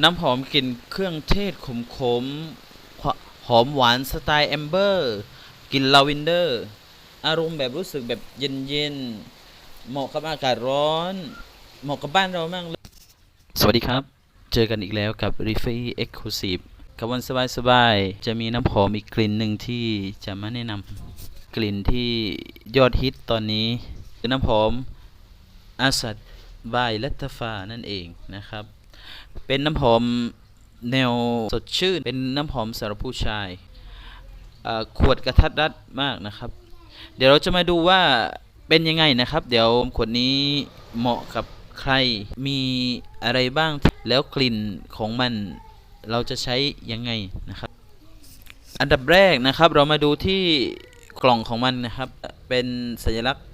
น้ำหอมกลิ่นเครื่องเทศขมขมหอมหวานสไตล์แอมเบอร์กลิ่นลาเวนเดอร์ อารมณ์แบบรู้สึกแบบเย็นๆเหมาะกับอากาศร้อน เหมาะกับบ้านเรามากเลย สวัสดีครับ เจอกันอีกแล้วกับ r e f i Exclusive กับวันสบายๆ จะมีน้ำหอมอีกกลิ่นหนึ่งที่จะมาแนะนำกลิ่นที่ยอดฮิตตอนนี้คือน้ำหอมอาสัดบายลัตตฟานั่นเองนะครับ เป็นน้ำหอมแนวสดชื่น เป็นน้ำหอมสำหรับผู้ชาย ขวดกระทัดรัดมากนะครับ เดี๋ยวเราจะมาดูว่าเป็นยังไงนะครับ เดี๋ยวขวดนี้เหมาะกับใคร มีอะไรบ้าง แล้วกลิ่นของมันเราจะใช้ยังไงนะครับ อันดับแรกนะครับเรามาดูที่กล่องของมันนะครับ เป็นสัญลักษณ์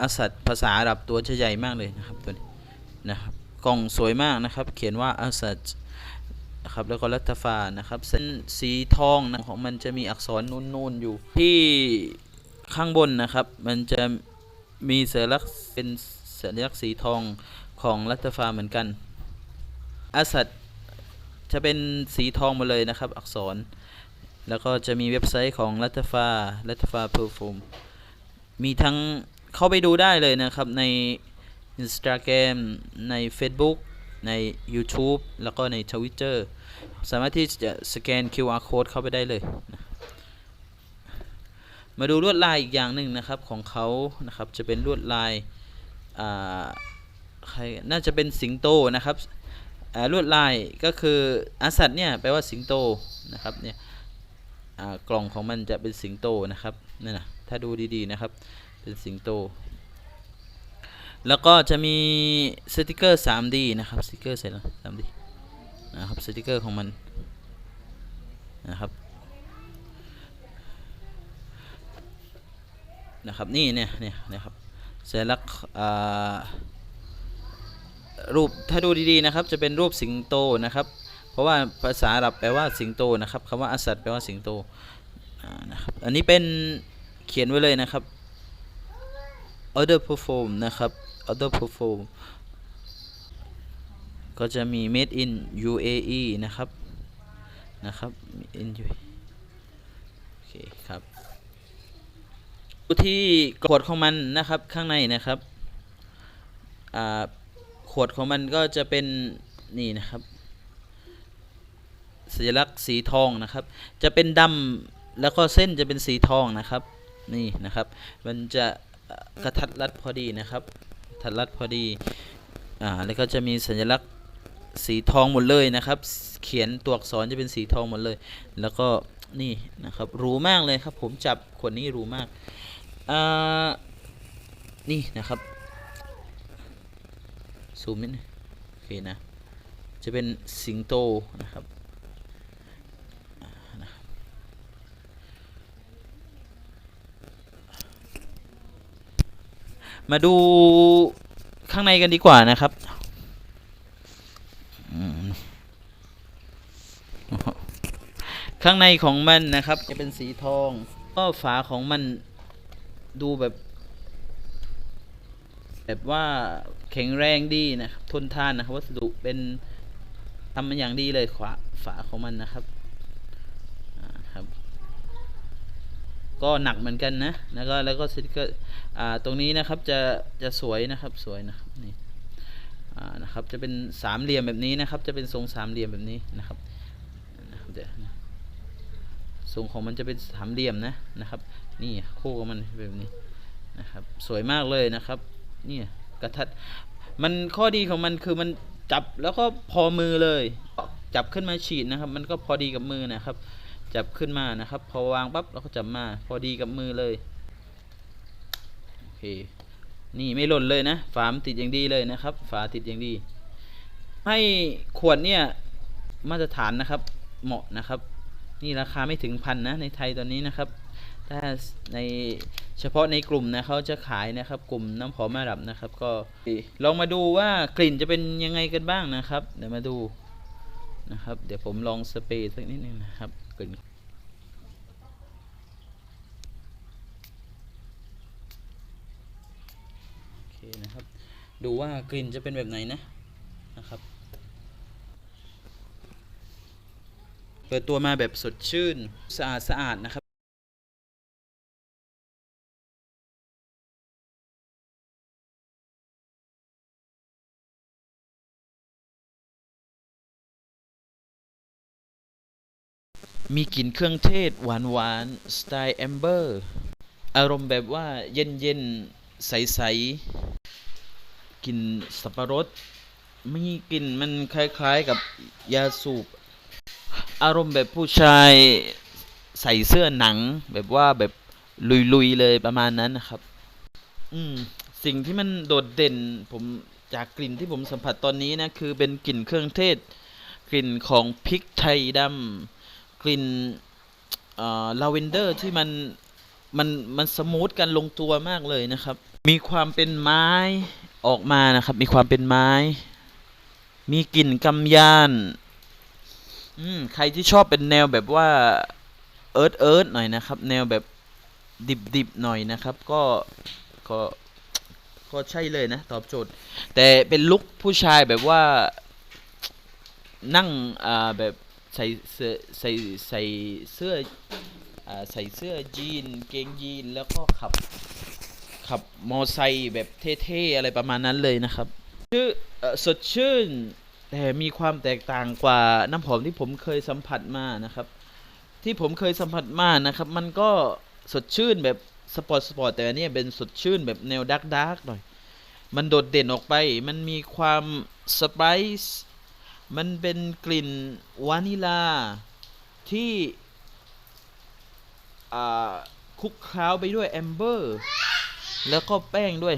อาสัดภาษาอาหรับตัวจะใหญ่มากเลยนะครับตัวนี้นะครับ กล่องสวยมากนะครับ เขียนว่าอาสัดนะครับแล้วก็รัตฟานะครับเส้นสีทองนะของมันจะมีอักษรนูนๆอยู่ ที่ข้างบนนะครับ มันจะมีสัญลักษณ์เป็นสัญลักษณ์สีทองของรัตฟาเหมือนกันอาสัดจะเป็นสีทองมาเลยนะครับ อักษร แล้วก็จะมีเว็บไซต์ของรัตฟารัตฟาเพอร์ฟูมมีทั้งเข้าไปดูได้เลยนะครับใน Instagram ใน Facebook ใน YouTube แล้วก็ใน Twitter สามารถที่จะสแกน QR code เข้าไปได้เลยนะมาดูลวดลายอีกอย่างหนึ่งนะครับของเขานะครับจะเป็นลวดลายอ่าใครน่าจะเป็นสิงโตนะครับลวดลายก็คืออาสัตเนี่ยแปลว่าสิงโตนะครับเนี่ยกล่องของมันจะเป็นสิงโตนะครับนั่นะถ้าดูดีๆนะครับเป็นสิงโต แล้วก็จะมีสติกเกอร์ 3D นะครับสติกเกอร์เสร็จแล้ว 3D นะครับสติกเกอร์ของมันนะครับนะครับนี่เนี่ยเนี่ยนะครับสัญลักษณ์รูปถ้าดูดีๆนะครับ จะเป็นรูปสิงโตนะครับ เพราะว่าภาษาอาหรับแปลว่าสิงโตนะครับคำว่าอัสัดแปลว่าสิงโตนะครับอันนี้เป็นเขียนไว้เลยนะครับ order perform นะครับ order perform ก็จะมี made in UAE นะครับ นะครับ made in UAE โอเคครับที่ขวดของมันนะครับข้างในนะครับ ขวดของมันก็จะเป็นนี่นะครับ สัญลักษณ์สีทองนะครับ จะเป็นดำแล้วก็เส้นจะเป็นสีทองนะครับ นี่นะครับ มันจะกระทัดรัดพอดีนะครับ ทัดรัดพอดีอ่าแล้วก็จะมีสัญลักษณ์สีทองหมดเลยนะครับ เขียนตัวอักษรจะเป็นสีทองหมดเลย แล้วก็นี่นะครับหรูมากเลยครับ ผมจับขวดนี้หรูมากอ่านี่นะครับซูมนิดนึงโอเคนะจะเป็นสิงโตนะครับอ่านะครับ มาดูข้างในกันดีกว่านะครับข้างในของมันนะครับ จะเป็นสีทองก็ฝาของมันดูแบบ แบบว่าแข็งแรงดีนะครับ ทนทานนะครับวัสดุเป็นทำมาอย่างดีเลยขวาฝาของมันนะครับอ่าครับ ก็หนักเหมือนกันนะแล้วก็แล้วก็สติกเกอร์ตรงนี้นะครับจะจะสวยนะครับสวยนะครับนี่นะครับจะเป็นสามเหลี่ยมแบบนี้นะครับ จะเป็นทรงสามเหลี่ยมแบบนี้นะครับเดี๋ยวทรงของมันจะเป็นสามเหลี่ยมนะนะครับ นี่คู่ของมันแบบนี้นะครับสวยมากเลยนะครับนี่กระทัดมันข้อดีของมันคือมันจับแล้วก็พอมือเลย จับขึ้นมาฉีดนะครับ มันก็พอดีกับมือนะครับ จับขึ้นมานะครับ พอวางปั๊บเราก็จับมาพอดีกับมือเลยโอเคนี่ไม่หล่นเลยนะ ฝามติดอย่างดีเลยนะครับ ฝาติดอย่างดี ให้ขวดเนี่ยมาตรฐานนะครับ เหมาะนะครับ นี่ราคาไม่ถึงพันนะในไทยตอนนี้นะครับ ถ้าในเฉพาะในกลุ่มนะเขาจะขายนะครับ กลุ่มน้ำหอมอาหรับนะครับ ก็ลองมาดูว่ากลิ่นจะเป็นยังไงกันบ้างนะครับ เดี๋ยวมาดู นะครับ เดี๋ยวผมลองสเปรย์สักนิดนึงนะครับกลิ่นโอเคนะครับ ดูว่ากลิ่นจะเป็นแบบไหนนะนะครับ เปิดตัวมาแบบสดชื่นสะอาดสะอาดนะครับ มีกลิ่นเครื่องเทศหวานหวานสไตล์แอมเบอร์ อารมณ์แบบว่าเย็นเย็นใสใสกลิ่นสับปะรดมีกลิ่นมันคล้าย ๆกับยาสูบ อารมณ์แบบผู้ชายใส่เสื้อหนัง แบบว่าแบบลุยๆเลยประมาณนั้นนะครับ อืม สิ่งที่มันโดดเด่น ผมจากกลิ่นที่ผมสัมผัสตอนนี้นะ คือเป็นกลิ่นเครื่องเทศ กลิ่นของพริกไทยดำ กลิ่นลาเวนเดอร์ที่มันมันมันสมูทกันลงตัวมากเลยนะครับ มีความเป็นไม้ออกมานะครับ มีความเป็นไม้ มีกลิ่นกำยานอืมใครที่ชอบเป็นแนวแบบว่าเอิร์ธเอิร์ธหน่อยนะครับ แนวแบบดิบดิบหน่อยนะครับ ก็ก็ก็ใช่เลยนะ ตอบโจทย์ แต่เป็นลุคผู้ชายแบบว่านั่งอ่าแบบ ใส่เสื้อใส่ใส่เสื้ออ่าใส่เสื้อยีนเกงยีนแล้วก็ขับขับมอไซค์แบบเท่ๆอะไรประมาณนั้นเลยนะครับชื่ออสดชื่นแต่มีความแตกต่างกว่าน้ำหอมที่ผมเคยสัมผัสมานะครับ ที่ผมเคยสัมผัสมานะครับ มันก็สดชื่นแบบสปอร์ตสปอร์ตแต่อันนี้เป็นสดชื่นแบบแนวดาร์กดาร์กหน่อย มันโดดเด่นออกไป มันมีความสไปซ์ มันเป็นกลิ่นวานิลาที่คุกเคล้าไปด้วยแอมเบอร์แล้วก็แป้งด้วย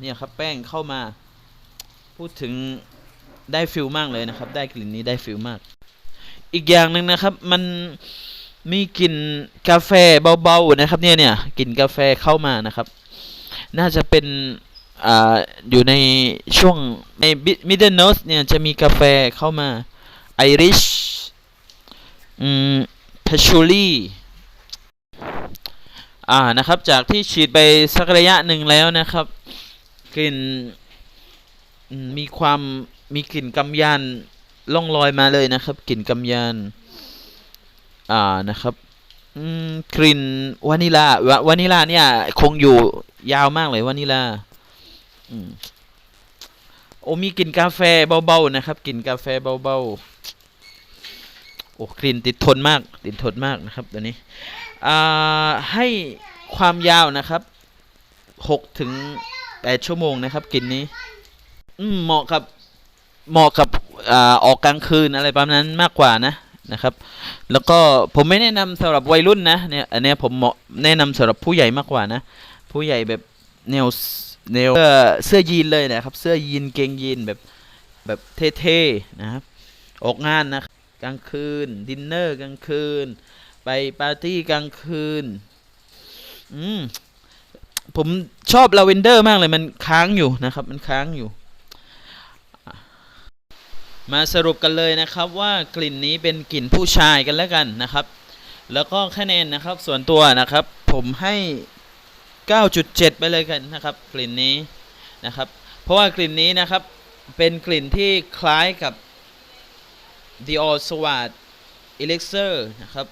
เนี่ยครับแป้งเข้ามา พูดถึงได้ฟิลมากเลยนะครับ ได้กลิ่นนี้ได้ฟิลมาก อีกอย่างหนึ่งนะครับ มันมีกลิ่นกาแฟเบาๆนะครับ เนี่ยเนี่ยกลิ่นกาแฟเข้ามานะครับ น่าจะเป็น ออยู่ในช่วงในมิดเดิลโนสเนี่ย จะมีกาแฟเข้ามาไอริชอืมพาชูลี่อ่านะครับ จากที่ฉีดไปสักระยะหนึ่งแล้วนะครับกลิ่นมีความมีกลิ่นกำยานล่องลอยมาเลยนะครับกลิ่นกำยานอ่านะครับกลิ่นวานิลาวาวานิลาเนี่ยคงอยู่ยาวมากเลยวานิลา โอ้มีกลิ่นกาแฟเบาๆนะครับกลิ่นกาแฟเบาๆโอ้กลิ่นติดทนมาก ติดทนมากนะครับตัวนี้ให้ความยาวนะครับหกถึงแปดชั่วโมงนะครับกลิ่นนี้ อืมเหมาะกับเหมาะกับอออกกลางคืนอะไรประมาณนั้นมากกว่านะนะครับ แล้วก็ผมไม่แนะนำสำหรับวัยรุ่นนะเนี่ยอันนี้ผมเหมาะแนะนำสำหรับผู้ใหญ่มากกว่านะ ผู้ใหญ่แบบแนว แนวเสื้อยีนเลยนะครับ เสื้อยีนเกงยีนแบบแบบเท่ๆนะครับ ออกงานนะกลางคืน ดินเนอร์กลางคืน ไปปาร์ตี้กลางคืน อืมผมชอบลาเวนเดอร์มากเลย มันค้างอยู่นะครับ มันค้างอยู่ มาสรุปกันเลยนะครับว่ากลิ่นนี้เป็นกลิ่นผู้ชายกันแล้วกันนะครับ แล้วก็คะแนนนะครับส่วนตัวนะครับ ผมให้ 9.7 ไปเลยกันนะครับกลิ่นนี้นะครับ เพราะว่ากลิ่นนี้นะครับเป็นกลิ่นที่คล้ายกับ Dior Swat Elixir นะครับ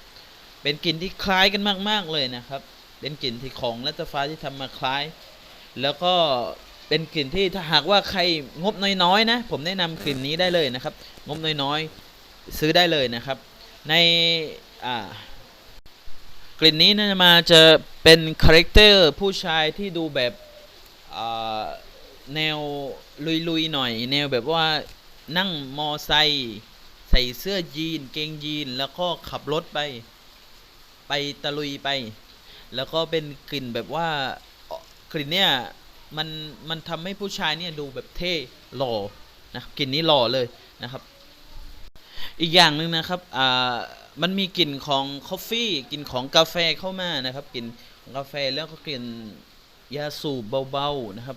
เป็นกลิ่นที่คล้ายกันมาก ๆ เลยนะครับ เป็นกลิ่นที่ของลัตฟ้าที่ทำมาคล้าย แล้วก็เป็นกลิ่นที่ถ้าหากว่าใครงบน้อยๆนะ ผมแนะนำกลิ่นนี้ได้เลยนะครับ งบน้อยๆ ซื้อได้เลยนะครับ ในอ่า กลิ่นนี้น่าจะมาจะเป็นคาแรคเตอร์ผู้ชายที่ดูแบบแนวลุยๆหน่อย แนวแบบว่านั่งมอไซค์ใส่เสื้อยีนเกงยีนแล้วก็ขับรถไป ไปตะลุยไป แล้วก็เป็นกลิ่นแบบว่ากลิ่นเนี่ยมันมันทำให้ผู้ชายเนี่ยดูแบบเท่หล่อนะกลิ่นนี้หล่อเลยนะครับ อีกอย่างหนึ่งนะครับอ่า มันมีกลิ่นของคอฟฟี่กลิ่นของกาแฟเข้ามานะครับกลิ่นของกาแฟแล้วก็กลิ่นยาสูบเบาๆนะครับ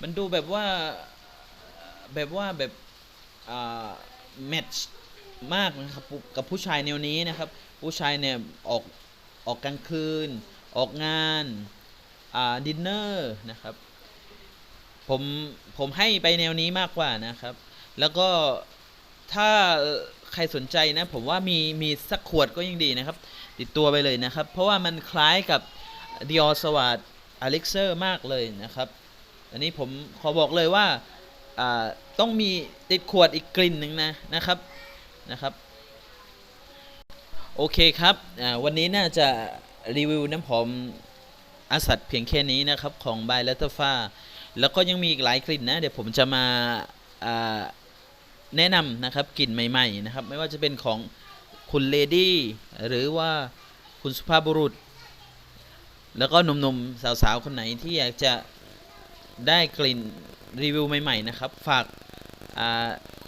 มันดูแบบว่าแบบว่าแบบแมทช์มากนะครับกับผู้ชายแนวนี้นะครับ ผู้ชายเนี่ยออกออกกลางคืน ออกงานดินเนอร์นะครับผมผมให้ไปแนวนี้มากกว่านะครับ แล้วก็ถ้า ใครสนใจนะ ผมว่ามีมีสักขวดก็ยังดีนะครับ ติดตัวไปเลยนะครับ เพราะว่ามันคล้ายกับ Dior s w a t Elixir มากเลยนะครับ อันนี้ผมขอบอกเลยว่าต้องมีติดขวดอีกกลิ่นหนึ่งนะนะครับนะครับ โอเคครับวันนี้น่าจะรีวิวน้ำหอมอาสัตเพียงแค่นี้นะครับของบายเลตฟ้า แล้วก็ยังมีอีกหลายกลิ่นนะ เดี๋ยวผมจะมาา แนะนำนะครับกลิ่นใหม่ๆนะครับไม่ว่าจะเป็นของคุณเลดี้หรือว่าคุณสุภาพบุรุษ แล้วก็หนุ่มๆสาวๆคนไหนที่อยากจะได้กลิ่นรีวิวใหม่ๆนะครับฝาก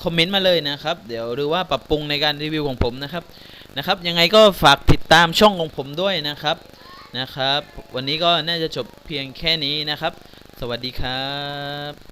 คอมเมนต์มาเลยนะครับ เดี๋ยวหรือว่าปรับปรุงในการรีวิวของผมนะครับนะครับ ยังไงก็ฝากติดตามช่องของผมด้วยนะครับนะครับ วันนี้ก็น่าจะจบเพียงแค่นี้นะครับ สวัสดีครับ